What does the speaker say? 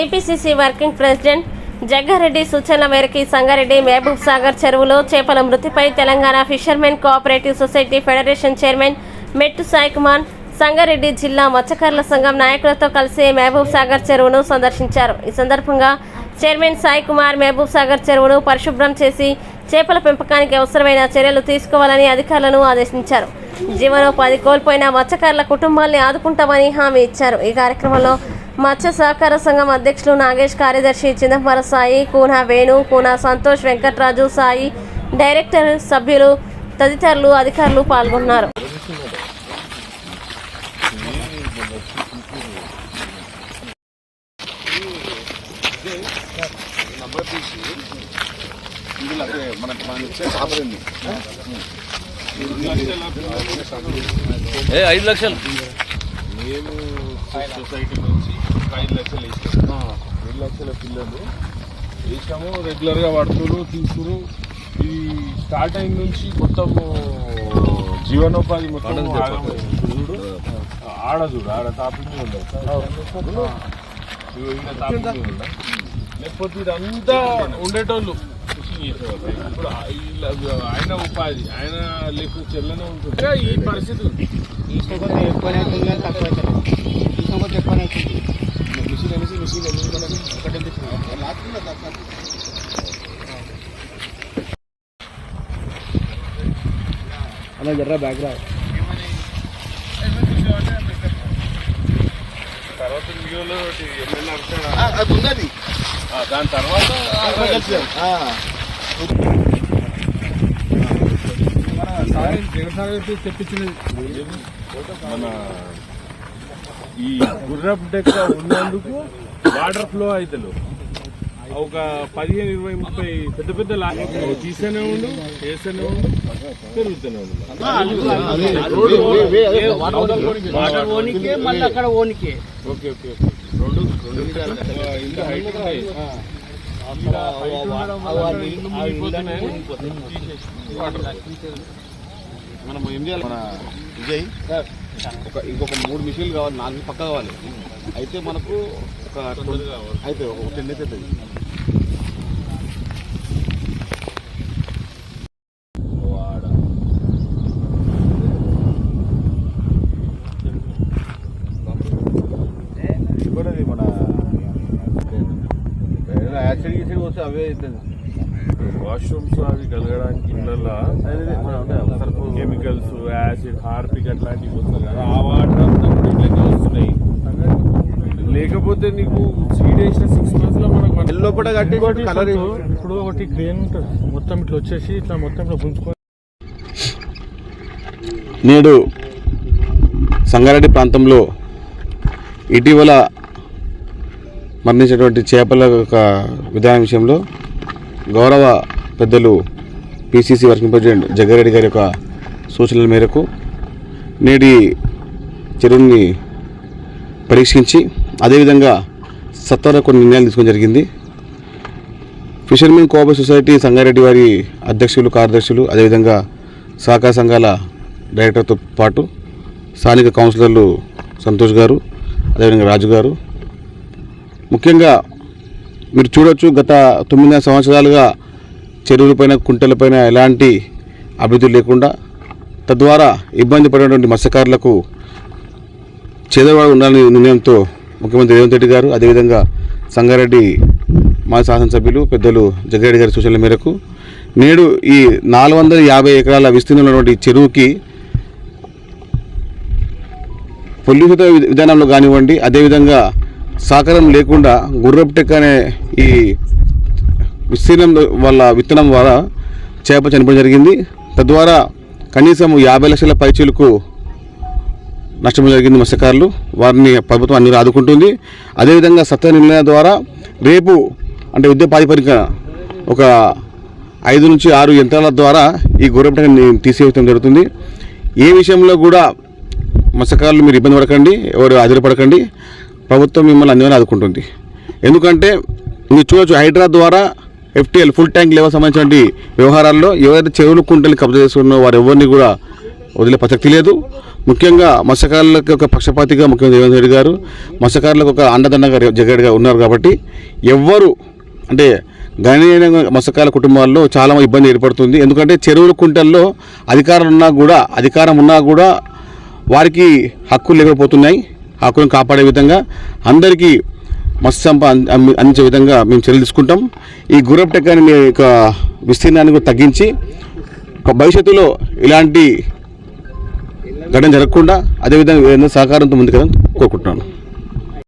TPCC working president Jaggareddy సూచనల మేరకు సంగారెడ్డి మహబూబ్ సాగర్ చెరువులో చేపల మృతిపై Telangana fishermen cooperative society federation chairman Mettu Saikumar Sangareddy జిల్లా మత్స్యకారుల సంఘం నాయకులతో కలిసి మహబూబ్ సాగర్ చెరువును సందర్శించారు. ఈ సందర్భంగా చైర్మన్ సాయి కుమార్ మహబూబ్ సాగర్ చెరువును పరిశుభ్రం చేసి చేపల పెంపకానికి అవసరమైన చర్యలు తీసుకోవాలని అధికారులను ఆదేశించారు. జీవనోపాధి కోల్పోయిన మత్స్యకారుల కుటుంబాల్ని ఆదుకుంటామని హామీ ఇచ్చారు. ఈ కార్యక్రమంలో మత్స్య సహకార సంఘం అధ్యక్షులు నాగేష్ కార్యదర్శి చిదంబర సాయి కూన వేణు కూన సంతోష్ వెంకట్రాజు సాయి డైరెక్టర్ సభ్యులు తదితరులు అధికారులు పాల్గొన్నారు. మనకు మనం ఇచ్చే సాపరింది ఏ ఐదు లక్షలు. నేను సొసైటీ నుంచి ఒక ఐదు లక్షలు ఇస్తాను ఐదు లక్షల పిల్లలు. వేసాము రెగ్యులర్గా పడుతురు తీసుకురు ఇది స్టార్ట్ అయిన నుంచి మొత్తం జీవనోపాధి మొత్తం. చూడు. ఆడ చూడు ఆడ ఉండదు ఉందా లేకపోతే ఇదంతా ఉండేటోళ్ళు. ఫిషింగ్ చేసేవాళ్ళు ఇప్పుడు ఆయన ఉపాధి ఆయన లేకపోతే చెల్లనే ఉంటుంది. ఈ పరిస్థితి ఉంది. తీసుకోకపోతే ఎక్కువనే అవుతుంది తక్కువ అవుతుంది తీసుకోకపోతే ఎక్కువనే అవుతుంది మిషన్ అనేసి మిషన్ ఒకటే తెచ్చినా అలా జర్ర బ్యాగ్ రా తర్వాత వీడియోలో. అది ఉన్నది దాని తర్వాత మన ఈ గుర్రపు డెక్క ఉన్నందుకు వాటర్ ఫ్లో అవుతలు ఒక పదిహేను ఇరవై ముప్పై పెద్ద పెద్ద లా- తీస్తూనే ఉండు వేస్తూనే ఉండు పెరుగుతూనే ఉండు వాటర్ ఓనికే మళ్ళీ అక్కడ ఓనికే ఓకే ఓకే ఓకే రెండు రెండు హైట్ ఉన్నాయి మనం ఏం చేయాలి మన విజయ్ ఒక ఇంకొక మూడు మిషన్లు కావాలి నాలుగు పక్క కావాలి. అయితే మనకు ఒక అయితే ఒక టెన్ అయితే అవుతుంది వాడ మన గీసిడ్ వస్తే అవే అవుతుంది వాష్రూమ్స్ అవి కలగడానికి ఇళ్ళల్లో కెమికల్స్ యాసిడ్ హార్పిక్ అట్లాంటివి వస్తాయి కదా. ఆ వాటర్ అంతా కూడా ఇళ్ళకే వస్తున్నాయి. లేకపోతే నీకు సీడ్ వేసిన సిక్స్ మంత్స్లో మనకు లోపల కలర్ ఇప్పుడు ఒకటి క్రేన్ ఉంటుంది. మొత్తం ఇట్లా వచ్చేసి ఇట్లా మొత్తం ఇట్లా గుంజుకొని నేడు సంగారెడ్డి ప్రాంతంలో ఇటీవల మరణించినటువంటి చేపల యొక్క విధానం విషయంలో గౌరవ పెద్దలు పిసిసి వర్కింగ్ ప్రెసిడెంట్ జగ్గారెడ్డి గారి యొక్క సూచనల మేరకు నేటి చెరువుని పరీక్షించి అదేవిధంగా సత్వర కొన్ని నిర్ణయాలు తీసుకోవడం జరిగింది. ఫిషర్మెన్ కోఆపరేటివ్ సొసైటీ సంగారెడ్డి వారి అధ్యక్షులు కార్యదర్శులు అదేవిధంగా సహకార సంఘాల డైరెక్టర్తో పాటు స్థానిక కౌన్సిలర్లు సంతోష్ గారు అదేవిధంగా రాజు గారు. ముఖ్యంగా మీరు చూడొచ్చు గత తొమ్మిది సంవత్సరాలుగా చెరువులపైన కుంటలపైన ఎలాంటి అభివృద్ధి లేకుండా తద్వారా ఇబ్బంది పడినటువంటి మత్స్యకారులకు చేదవాడు ఉండాలని నిర్ణయంతో ముఖ్యమంత్రి రేవంత్ రెడ్డి గారు అదేవిధంగా సంగారెడ్డి మాజీ శాసనసభ్యులు పెద్దలు జగ్గారెడ్డి గారి సూచనల మేరకు నేడు ఈ నాలుగు వందల యాభై ఎకరాల విస్తీర్ణమైనటువంటి చెరువుకి పొల్యూషిత వి- విధానంలో కానివ్వండి అదేవిధంగా సహకారం లేకుండా గుర్రపుటెక్ అనే ఈ విస్తీర్ణం వల్ల విత్తనం ద్వారా చేప చనిపోవడం జరిగింది. తద్వారా కనీసం యాభై లక్షల పైచీలకు నష్టం జరిగింది మత్స్యకారులు. వారిని ప్రభుత్వం అన్ని ఆదుకుంటుంది. అదేవిధంగా సత్య నిర్ణయం ద్వారా రేపు అంటే యుద్ధ ప్రాతిపదిక ఒక ఐదు నుంచి ఆరు యంత్రాల ద్వారా ఈ గొర్రెపటని తీసేయడం జరుగుతుంది. ఏ విషయంలో కూడా మత్స్యకారులు మీరు ఇబ్బంది పడకండి ఎవరు ఆధారపడకండి ప్రభుత్వం మిమ్మల్ని అన్ని ఆదుకుంటుంది. ఎందుకంటే మీరు చూడొచ్చు హైడ్రా ద్వారా ఎఫ్టీఎల్ ఫుల్ ట్యాంక్ లెవెల్ సంబంధించిన వ్యవహారాల్లో ఎవరైతే చెరువులు కుంటలు కబ్జా చేసుకున్నారో వారు ఎవరిని కూడా వదిలే ప్రసక్తి లేదు. ముఖ్యంగా మత్స్యకారులకు ఒక పక్షపాతిగా ముఖ్యమంత్రి రేవంత్ రెడ్డి గారు మత్స్యకారులకు ఒక అండదండగా జగడిగా ఉన్నారు కాబట్టి ఎవ్వరు అంటే గణనీయంగా మత్స్యకారుల కుటుంబాల్లో చాలా ఇబ్బంది ఏర్పడుతుంది. ఎందుకంటే చెరువుల కుంటల్లో అధికారం ఉన్నా కూడా అధికారం ఉన్నా కూడా వారికి హక్కులు లేకపోతున్నాయి. హక్కులను కాపాడే విధంగా అందరికీ మత్స్య అందించే విధంగా మేము చర్యలు తీసుకుంటాం. ఈ గుర్రప్ టెక్కాని మీ యొక్క విస్తీర్ణాన్ని కూడా తగ్గించి ఒక భవిష్యత్తులో ఇలాంటి ఘటన జరగకుండా అదేవిధంగా ఏదైనా సహకారంతో ముందుకు కోరుకుంటున్నాను.